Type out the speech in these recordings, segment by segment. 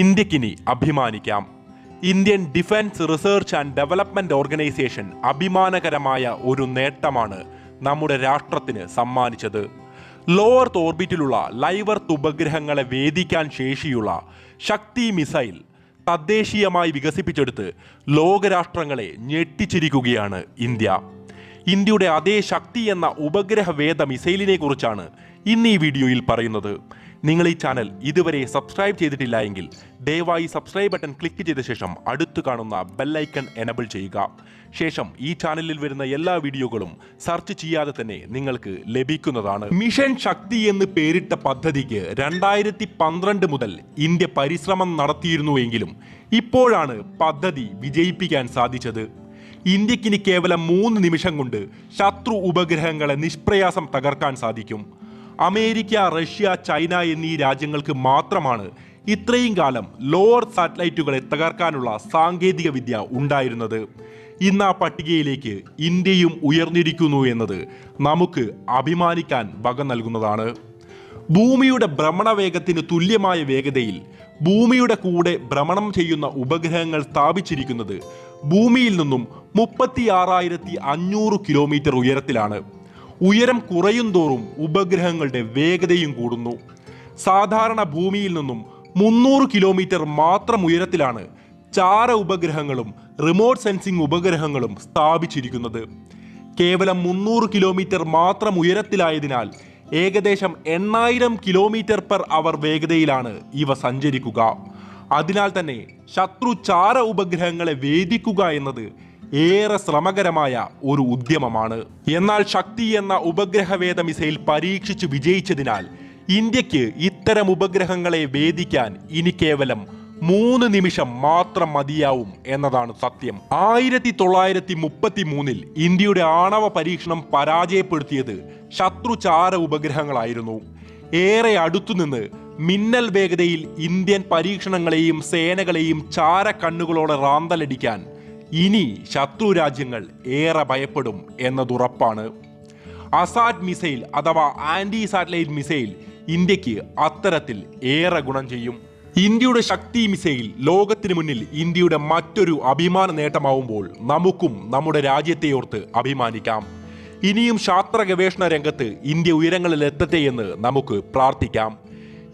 ഇന്ത്യക്കിനി അഭിമാനിക്കാം. Indian Defence Research and Development Organisation അഭിമാനകരമായ ഒരു നേട്ടമാണ് നമ്മുടെ രാഷ്ട്രത്തിന് സമ്മാനിച്ചത്. ലോവർ ഓർബിറ്റിലുള്ള ലൈവർ ഉപഗ്രഹങ്ങളെ വേദിക്കാൻ ശേഷിയുള്ള ശക്തി മിസൈൽ തദ്ദേശീയമായി വികസിപ്പിച്ചെടുത്ത് ലോകരാഷ്ട്രങ്ങളെ ഞെട്ടിച്ചിരിക്കുകയാണ് ഇന്ത്യ. ഇന്ത്യയുടെ അതേ ശക്തി എന്ന ഉപഗ്രഹ വേദ മിസൈലിനെ കുറിച്ചാണ് ഇന്ന് ഈ വീഡിയോയിൽ പറയുന്നത്. നിങ്ങൾ ഈ ചാനൽ ഇതുവരെ സബ്സ്ക്രൈബ് ചെയ്തിട്ടില്ല എങ്കിൽ ദയവായി സബ്സ്ക്രൈബ് ബട്ടൺ ക്ലിക്ക് ചെയ്ത ശേഷം അടുത്ത് കാണുന്ന ബെല്ലൈക്കൺ എനബിൾ ചെയ്യുക. ശേഷം ഈ ചാനലിൽ വരുന്ന എല്ലാ വീഡിയോകളും സെർച്ച് ചെയ്യാതെ തന്നെ നിങ്ങൾക്ക് ലഭിക്കുന്നതാണ്. മിഷൻ ശക്തി എന്ന് പേരിട്ട പദ്ധതിക്ക് രണ്ടായിരത്തി പന്ത്രണ്ട് മുതൽ ഇന്ത്യ പരിശ്രമം നടത്തിയിരുന്നുവെങ്കിലും ഇപ്പോഴാണ് പദ്ധതി വിജയിപ്പിക്കാൻ സാധിച്ചത്. ഇന്ത്യക്കിനി കേവലം മൂന്ന് നിമിഷം കൊണ്ട് ശത്രു ഉപഗ്രഹങ്ങളെ നിഷ്പ്രയാസം തകർക്കാൻ സാധിക്കും. അമേരിക്ക റഷ്യ ചൈന എന്നീ രാജ്യങ്ങൾക്ക് മാത്രമാണ് ഇത്രയും കാലം ലോവർ സാറ്റലൈറ്റുകളെ തകർക്കാനുള്ള സാങ്കേതിക വിദ്യ ഉണ്ടായിരുന്നത്. ഇന്ന് ആ പട്ടികയിലേക്ക് ഇന്ത്യയും ഉയർന്നിരിക്കുന്നു എന്നത് നമുക്ക് അഭിമാനിക്കാൻ വക നൽകുന്നതാണ്. ഭൂമിയുടെ ഭ്രമണവേഗത്തിന് തുല്യമായ വേഗതയിൽ ഭൂമിയുടെ കൂടെ ഭ്രമണം ചെയ്യുന്ന ഉപഗ്രഹങ്ങൾ സ്ഥാപിച്ചിരിക്കുന്നത് ഭൂമിയിൽ നിന്നും മുപ്പത്തി ആറായിരത്തി അഞ്ഞൂറ് കിലോമീറ്റർ ഉയരത്തിലാണ്. ഉയരം കുറയും തോറും ഉപഗ്രഹങ്ങളുടെ വേഗതയും കൂടുന്നു. സാധാരണ ഭൂമിയിൽ നിന്നും മുന്നൂറ് കിലോമീറ്റർ മാത്രം ഉയരത്തിലാണ് ചാര ഉപഗ്രഹങ്ങളും റിമോട്ട് സെൻസിംഗ് ഉപഗ്രഹങ്ങളും സ്ഥാപിച്ചിരിക്കുന്നത്. കേവലം മുന്നൂറ് കിലോമീറ്റർ മാത്രം ഉയരത്തിലായതിനാൽ ഏകദേശം എണ്ണായിരം കിലോമീറ്റർ പെർ അവർ വേഗതയിലാണ് ഇവ സഞ്ചരിക്കുക. അതിനാൽ തന്നെ ശത്രു ചാര ഉപഗ്രഹങ്ങളെ വേദിക്കുക എന്നത് ഏറെ ശ്രമകരമായ ഒരു ഉദ്യമമാണ്. എന്നാൽ ശക്തി എന്ന ഉപഗ്രഹവേദ മിസൈൽ പരീക്ഷിച്ചു വിജയിച്ചതിനാൽ ഇന്ത്യയ്ക്ക് ഇത്തരം ഉപഗ്രഹങ്ങളെ വേദിക്കാൻ ഇനി കേവലം മൂന്ന് നിമിഷം മാത്രം മതിയാവും എന്നതാണ് സത്യം. ആയിരത്തി തൊള്ളായിരത്തി മുപ്പത്തി മൂന്നിൽ ഇന്ത്യയുടെ ആണവ പരീക്ഷണം പരാജയപ്പെടുത്തിയത് ശത്രുചാര ഉപഗ്രഹങ്ങളായിരുന്നു. ഏറെ അടുത്തുനിന്ന് മിന്നൽ വേഗതയിൽ ഇന്ത്യൻ പരീക്ഷണങ്ങളെയും സേനകളെയും ചാര കണ്ണുകളോടെ റാന്തലടിക്കാൻ ഇനി ശത്രു രാജ്യങ്ങൾ ഏറെ ഭയപ്പെടും എന്നതുറപ്പാണ്. അസാഡ് മിസൈൽ അഥവാ ആന്റി സാറ്റലൈറ്റ് മിസൈൽ ഇന്ത്യയ്ക്ക് അത്തരത്തിൽ ഏറെ ഗുണം ചെയ്യും. ഇന്ത്യയുടെ ശക്തി മിസൈൽ ലോകത്തിന് മുന്നിൽ ഇന്ത്യയുടെ മറ്റൊരു അഭിമാന നേട്ടമാവുമ്പോൾ നമുക്കും നമ്മുടെ രാജ്യത്തെ ഓർത്ത് അഭിമാനിക്കാം. ഇനിയും ശാസ്ത്ര ഗവേഷണ രംഗത്ത് ഇന്ത്യ ഉയരങ്ങളിൽ എത്തട്ടെ എന്ന് നമുക്ക് പ്രാർത്ഥിക്കാം.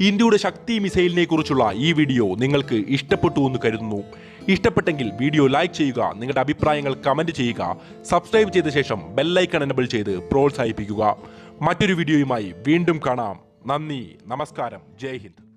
ഇന്ത്യയുടെ ശക്തി മിസൈലിനെ കുറിച്ചുള്ള ഈ വീഡിയോ നിങ്ങൾക്ക് ഇഷ്ടപ്പെട്ടു എന്ന് കരുതുന്നു. ഇഷ്ടപ്പെട്ടെങ്കിൽ വീഡിയോ ലൈക്ക് ചെയ്യുക നിങ്ങളുടെ അഭിപ്രായങ്ങൾ കമന്റ് ചെയ്യുക സബ്സ്ക്രൈബ് ചെയ്ത ശേഷം ബെല്ലൈക്കൺ എനബിൾ ചെയ്ത് പ്രോത്സാഹിപ്പിക്കുക. മറ്റൊരു വീഡിയോയുമായി വീണ്ടും കാണാം. നന്ദി നമസ്കാരം. ജയ് ഹിന്ദ്.